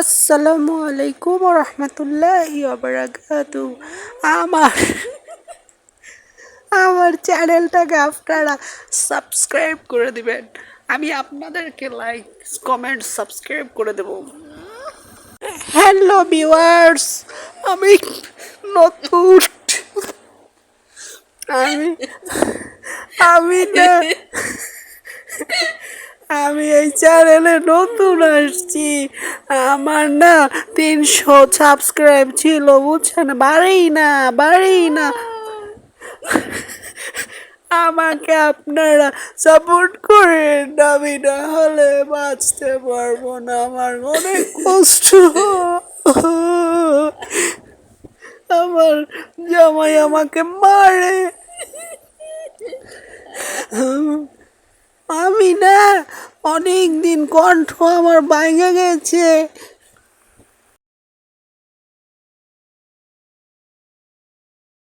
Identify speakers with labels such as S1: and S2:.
S1: আসসালামু আলাইকুম রহমতুল্লাহি বারাকাতু আমার আমার চ্যানেলটাকে আপনারা সাবস্ক্রাইব করে দিবেন। আমি আপনাদেরকে লাইক কমেন্ট সাবস্ক্রাইব করে দেব। হ্যালো ভিউয়ার্স আমি নতুন। আমি আমি না আমি এই চ্যানেলে নতুন আসছি। আমার না তিনশো সাবস্ক্রাইব ছিল, বুঝছেন? বাড়েই না বাড়েই না। আমাকে আপনারা সাপোর্ট করেন, আমি না হলে বাঁচতে পারব না। আমার অনেক কষ্ট। আমার জামাই আমাকে মারে। আমি না অনেক দিন কণ্ঠ আমার বাইঙে গেছে।